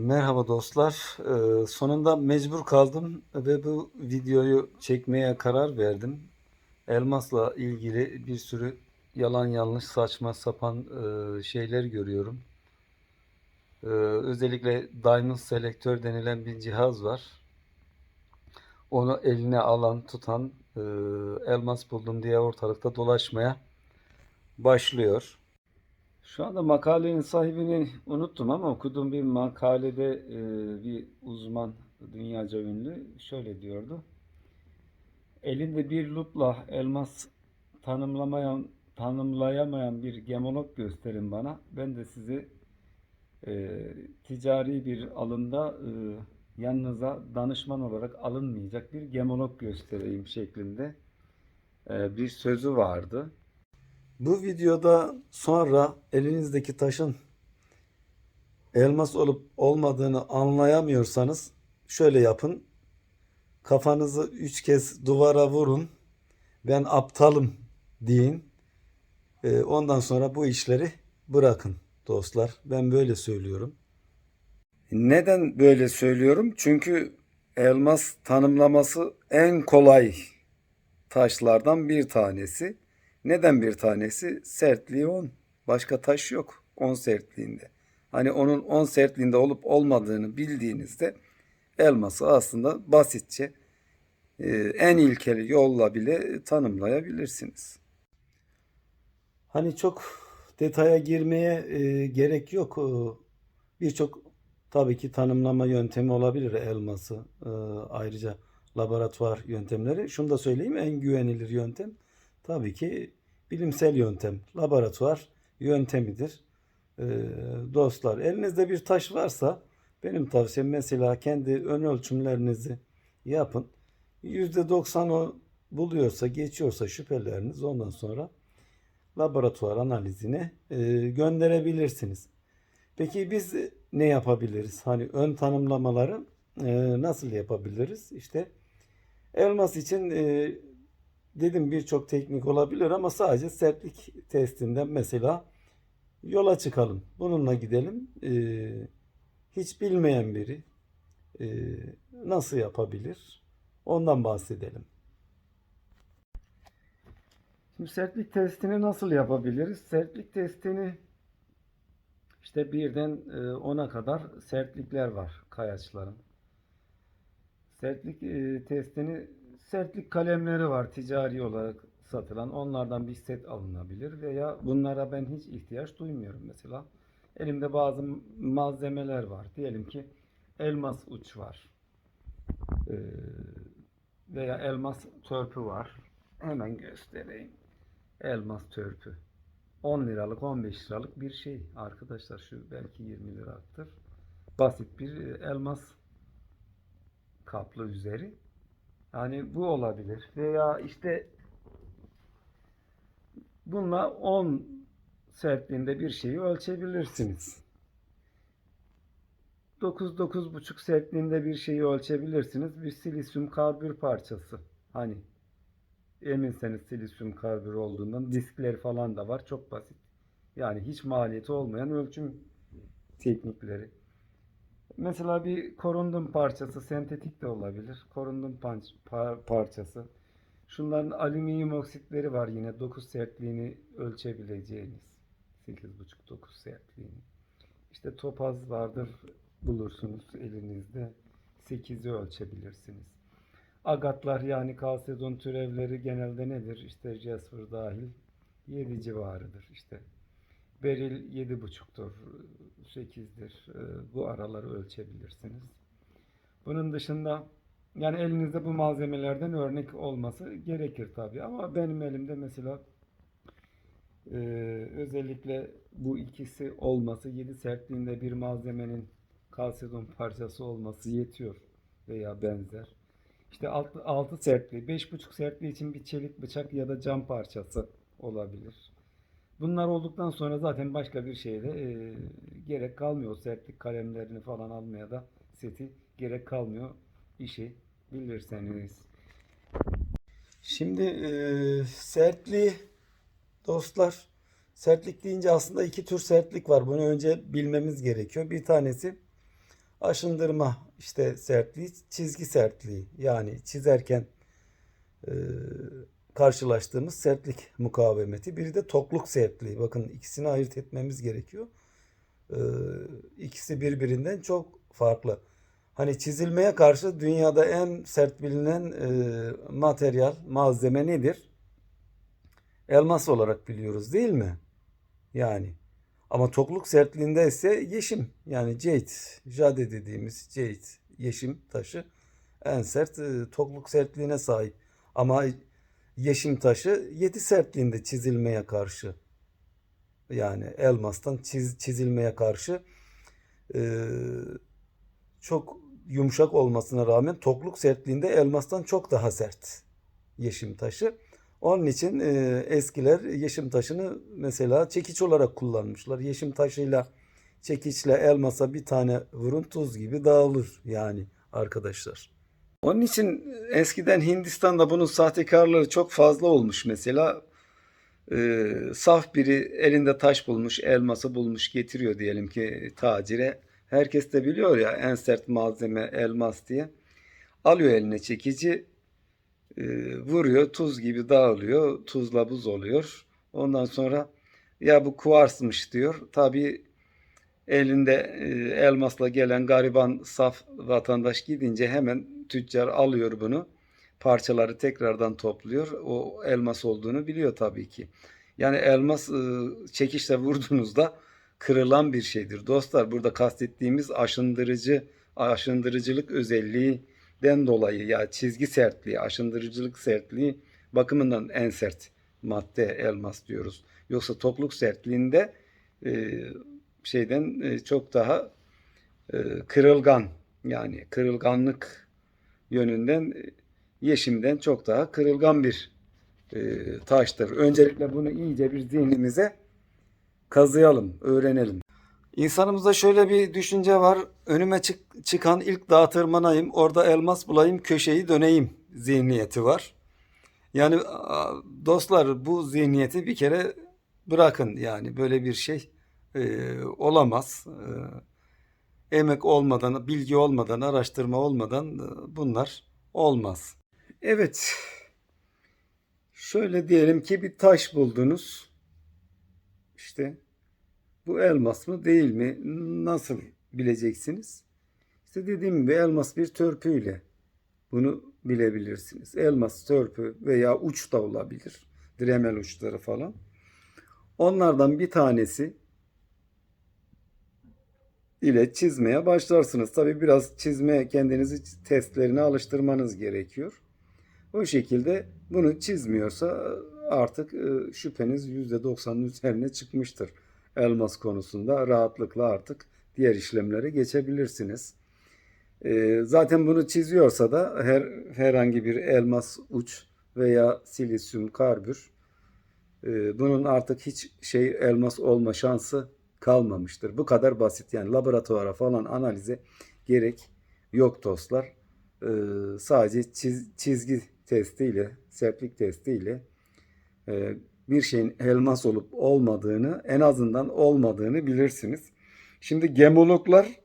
Merhaba dostlar. Ee, sonunda mecbur kaldım ve bu videoyu çekmeye karar verdim. Elmasla ilgili bir sürü yalan yanlış saçma sapan e, şeyler görüyorum. Ee, özellikle Diamond Selektör denilen bir cihaz var. Onu eline alan tutan e, elmas buldum diye ortalıkta dolaşmaya başlıyor. Şu anda makalenin sahibini unuttum ama okuduğum bir makalede e, bir uzman dünyaca ünlü şöyle diyordu. Elinde bir lupla elmas tanımlamayan tanımlayamayan bir gemolog gösterin bana. Ben de sizi e, ticari bir alımda e, yanınıza danışman olarak alınmayacak bir gemolog göstereyim şeklinde e, bir sözü vardı. Bu videoda sonra elinizdeki taşın elmas olup olmadığını anlayamıyorsanız şöyle yapın. Kafanızı üç kez duvara vurun. Ben aptalım deyin. Ee, ondan sonra bu işleri bırakın dostlar. Ben böyle söylüyorum. Neden böyle söylüyorum? Çünkü elmas tanımlaması en kolay taşlardan bir tanesi. Neden bir tanesi? Sertliği 10. Başka taş yok 10 sertliğinde. Hani onun 10 sertliğinde olup olmadığını bildiğinizde elması aslında basitçe e, en ilkeli yolla bile tanımlayabilirsiniz. Hani çok detaya girmeye e, gerek yok. E, Birçok tabii ki tanımlama yöntemi olabilir elması. Ayrıca laboratuvar yöntemleri. Şunu da söyleyeyim en güvenilir yöntem tabii ki bilimsel yöntem. Laboratuvar yöntemidir. E, dostlar elinizde bir taş varsa benim tavsiyem mesela kendi ön ölçümlerinizi yapın. %90 o buluyorsa geçiyorsa şüpheleriniz ondan sonra laboratuvar analizine e, gönderebilirsiniz. Peki biz ne yapabiliriz? Hani ön tanımlamaları e, nasıl yapabiliriz? İşte elmas için e, dedim birçok teknik olabilir ama sadece sertlik testinden mesela yola çıkalım. Bununla gidelim. E, hiç bilmeyen biri e, nasıl yapabilir? Ondan bahsedelim. Şimdi sertlik testini nasıl yapabiliriz? Sertlik testini işte birden e, 10'a kadar sertlikler var kayaçların. Sertlik e, testini sertlik kalemleri var ticari olarak satılan. Onlardan bir set alınabilir veya bunlara ben hiç ihtiyaç duymuyorum mesela. Elimde bazı malzemeler var. Diyelim ki elmas uç var. E, veya elmas törpü var. Hemen göstereyim. Elmas törpü. 10 liralık 15 liralık bir şey arkadaşlar şu belki 20 liradır. Basit bir elmas kaplı üzeri. Yani bu olabilir. Veya işte bununla 10 sertliğinde bir şeyi ölçebilirsiniz. 9-9,5 sertliğinde bir şeyi ölçebilirsiniz. Bir silisyum karbür parçası. Hani eminseniz silisyum karbür olduğundan diskleri falan da var. Çok basit. Yani hiç maliyeti olmayan ölçüm teknikleri. Mesela bir korundum parçası sentetik de olabilir. Korundum panç- par- parçası. Şunların alüminyum oksitleri var yine 9 sertliğini ölçebileceğiniz. 8,5-9 sertliğini. İşte topaz vardır bulursunuz elinizde. 8'i ölçebilirsiniz. Agatlar yani kalsedon türevleri genelde nedir? İşte Jasper dahil 7 civarıdır işte. Beril 7,5'tur, 8'dir. Ee, Bu araları ölçebilirsiniz. Bunun dışında yani elinizde bu malzemelerden örnek olması gerekir tabii ama benim elimde mesela e, özellikle bu ikisi olması 7 sertliğinde bir malzemenin kalsedon parçası olması yetiyor veya benzer. İşte 6, 6 sertliği, 5,5 sertliği için bir çelik bıçak ya da cam parçası olabilir. Bunlar olduktan sonra zaten başka bir şeye de e, gerek kalmıyor. Sertlik kalemlerini falan almaya da seti gerek kalmıyor. İşi bilirseniz. Şimdi e, sertliği dostlar sertlik deyince aslında iki tür sertlik var. Bunu önce bilmemiz gerekiyor. Bir tanesi Aşındırma işte sertliği, çizgi sertliği. Yani çizerken e, karşılaştığımız sertlik mukavemeti. Biri de tokluk sertliği. Bakın ikisini ayırt etmemiz gerekiyor. E, ikisi birbirinden çok farklı. Hani çizilmeye karşı dünyada en sert bilinen e, materyal, malzeme nedir? Elmas olarak biliyoruz değil mi? Yani ama tokluk sertliğinde ise yeşim yani jade, jade dediğimiz jade, yeşim taşı en sert e, tokluk sertliğine sahip. Ama yeşim taşı yedi sertliğinde çizilmeye karşı. Yani elmastan çiz, çizilmeye karşı e, çok yumuşak olmasına rağmen tokluk sertliğinde elmastan çok daha sert yeşim taşı. Onun için e, eskiler yeşim taşını mesela çekiç olarak kullanmışlar. Yeşim taşıyla çekiçle elmasa bir tane vurun tuz gibi dağılır yani arkadaşlar. Onun için eskiden Hindistan'da bunun sahtekarlığı çok fazla olmuş mesela. E, saf biri elinde taş bulmuş, elması bulmuş getiriyor diyelim ki tacire. Herkes de biliyor ya en sert malzeme elmas diye. Alıyor eline çekici, e, vuruyor, tuz gibi dağılıyor, tuzla buz oluyor. Ondan sonra ya bu kuvarsmış diyor. Tabii elinde e, elmasla gelen gariban saf vatandaş gidince hemen tüccar alıyor bunu. Parçaları tekrardan topluyor. O elmas olduğunu biliyor tabii ki. Yani elmas e, çekişle vurduğunuzda kırılan bir şeydir. Dostlar burada kastettiğimiz aşındırıcı, aşındırıcılık özelliğinden dolayı ya çizgi sertliği, aşındırıcılık sertliği bakımından en sert madde elmas diyoruz. Yoksa tokluk sertliğinde e, şeyden e, çok daha e, kırılgan yani kırılganlık yönünden e, yeşimden çok daha kırılgan bir e, taştır. Öncelikle bunu iyice bir zihnimize kazıyalım, öğrenelim. İnsanımızda şöyle bir düşünce var. Önüme çık- çıkan ilk dağa tırmanayım, orada elmas bulayım, köşeyi döneyim zihniyeti var. Yani dostlar bu zihniyeti bir kere bırakın yani böyle bir şey e, olamaz. E, emek olmadan, bilgi olmadan, araştırma olmadan e, bunlar olmaz. Evet. Şöyle diyelim ki bir taş buldunuz. İşte bu elmas mı değil mi? Nasıl bileceksiniz? İşte dediğim gibi elmas bir törpüyle bunu bilebilirsiniz. Elmas törpü veya uç da olabilir. Dremel uçları falan. Onlardan bir tanesi ile çizmeye başlarsınız. Tabi biraz çizmeye kendinizi testlerine alıştırmanız gerekiyor. O şekilde bunu çizmiyorsa artık e, şüpheniz %90'ın üzerine çıkmıştır. Elmas konusunda rahatlıkla artık diğer işlemlere geçebilirsiniz. E, Zaten bunu çiziyorsa da her herhangi bir elmas uç veya silisyum karbür e, bunun artık hiç şey elmas olma şansı kalmamıştır. Bu kadar basit yani laboratuvara falan analize gerek yok dostlar. Ee, sadece çiz- çizgi testiyle, sertlik testiyle e, bir şeyin elmas olup olmadığını, en azından olmadığını bilirsiniz. Şimdi gemologlar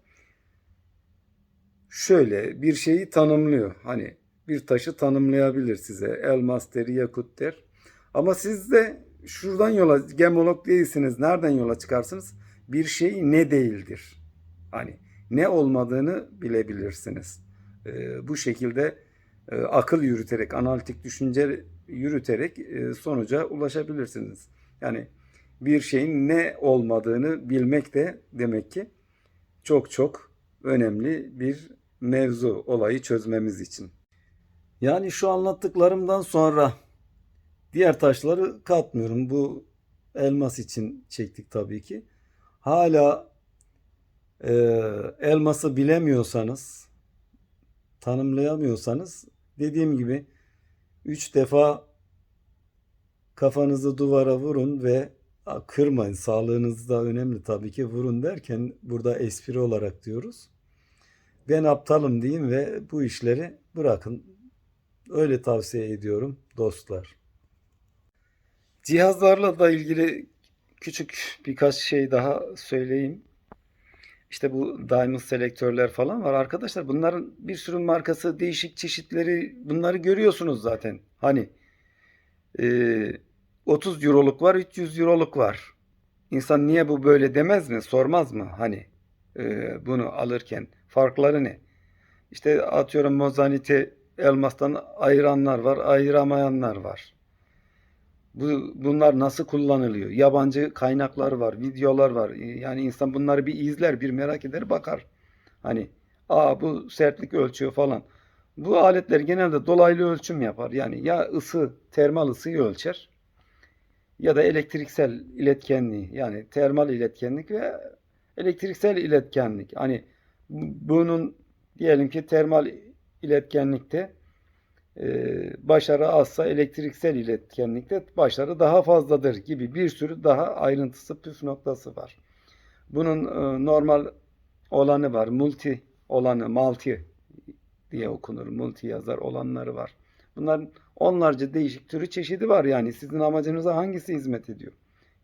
şöyle bir şeyi tanımlıyor. Hani bir taşı tanımlayabilir size. Elmas der, yakut der. Ama siz de şuradan yola, gemolog değilsiniz. Nereden yola çıkarsınız? Bir şey ne değildir. Hani ne olmadığını bilebilirsiniz. Ee, bu şekilde e, akıl yürüterek, analitik düşünce yürüterek e, sonuca ulaşabilirsiniz. Yani bir şeyin ne olmadığını bilmek de demek ki çok çok önemli bir mevzu olayı çözmemiz için. Yani şu anlattıklarımdan sonra diğer taşları katmıyorum. Bu elmas için çektik tabii ki. Hala e, elması bilemiyorsanız, tanımlayamıyorsanız dediğim gibi 3 defa kafanızı duvara vurun ve kırmayın. Sağlığınız da önemli tabii ki. Vurun derken burada espri olarak diyoruz. Ben aptalım diyeyim ve bu işleri bırakın. Öyle tavsiye ediyorum dostlar. Cihazlarla da ilgili küçük birkaç şey daha söyleyeyim. işte bu diamond selektörler falan var. Arkadaşlar bunların bir sürü markası, değişik çeşitleri bunları görüyorsunuz zaten. Hani e, 30 euroluk var, 300 euroluk var. İnsan niye bu böyle demez mi? Sormaz mı? Hani e, bunu alırken farkları ne? İşte atıyorum mozaniti elmastan ayıranlar var, ayıramayanlar var. Bu, bunlar nasıl kullanılıyor? Yabancı kaynaklar var, videolar var. Yani insan bunları bir izler, bir merak eder, bakar. Hani, aa bu sertlik ölçüyor falan. Bu aletler genelde dolaylı ölçüm yapar. Yani ya ısı, termal ısıyı ölçer ya da elektriksel iletkenliği. Yani termal iletkenlik ve elektriksel iletkenlik. Hani bunun diyelim ki termal iletkenlikte başarı azsa elektriksel iletkenlikte başarı daha fazladır gibi bir sürü daha ayrıntısı püf noktası var. Bunun e, normal olanı var, multi olanı, multi diye okunur, multi yazar olanları var. Bunların onlarca değişik türü çeşidi var yani sizin amacınıza hangisi hizmet ediyor?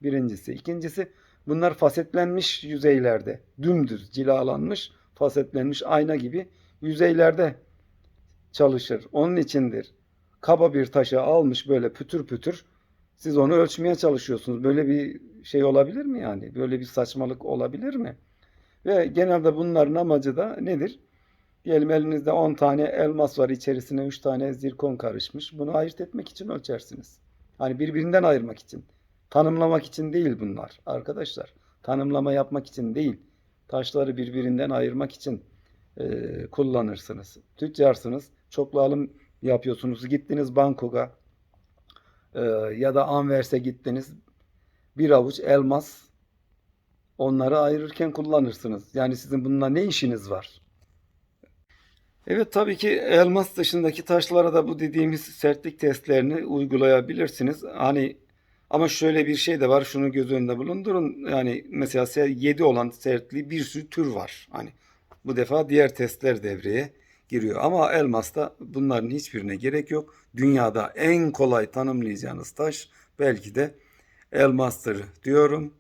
Birincisi. İkincisi bunlar fasetlenmiş yüzeylerde, dümdüz cilalanmış, fasetlenmiş ayna gibi yüzeylerde çalışır. Onun içindir. Kaba bir taşı almış böyle pütür pütür siz onu ölçmeye çalışıyorsunuz. Böyle bir şey olabilir mi yani? Böyle bir saçmalık olabilir mi? Ve genelde bunların amacı da nedir? Diyelim elinizde 10 tane elmas var, içerisine 3 tane zirkon karışmış. Bunu ayırt etmek için ölçersiniz. Hani birbirinden ayırmak için. Tanımlamak için değil bunlar arkadaşlar. Tanımlama yapmak için değil. Taşları birbirinden ayırmak için e, kullanırsınız. Tüccarsınız. Çoklu alım yapıyorsunuz. Gittiniz Bangkok'a e, ya da Anvers'e gittiniz. Bir avuç elmas onları ayırırken kullanırsınız. Yani sizin bununla ne işiniz var? Evet tabii ki elmas dışındaki taşlara da bu dediğimiz sertlik testlerini uygulayabilirsiniz. Hani ama şöyle bir şey de var. Şunu göz önünde bulundurun. Yani mesela 7 olan sertliği bir sürü tür var. Hani bu defa diğer testler devreye giriyor. Ama elmasta bunların hiçbirine gerek yok. Dünyada en kolay tanımlayacağınız taş belki de elmastır diyorum.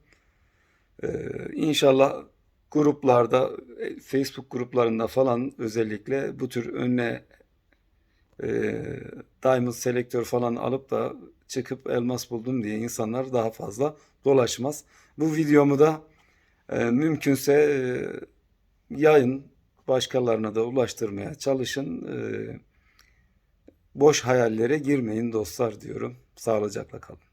Ee, inşallah gruplarda, e, Facebook gruplarında falan özellikle bu tür önüne e, diamond selektör falan alıp da çıkıp elmas buldum diye insanlar daha fazla dolaşmaz. Bu videomu da e, mümkünse e, yayın başkalarına da ulaştırmaya çalışın. E, boş hayallere girmeyin dostlar diyorum. Sağlıcakla kalın.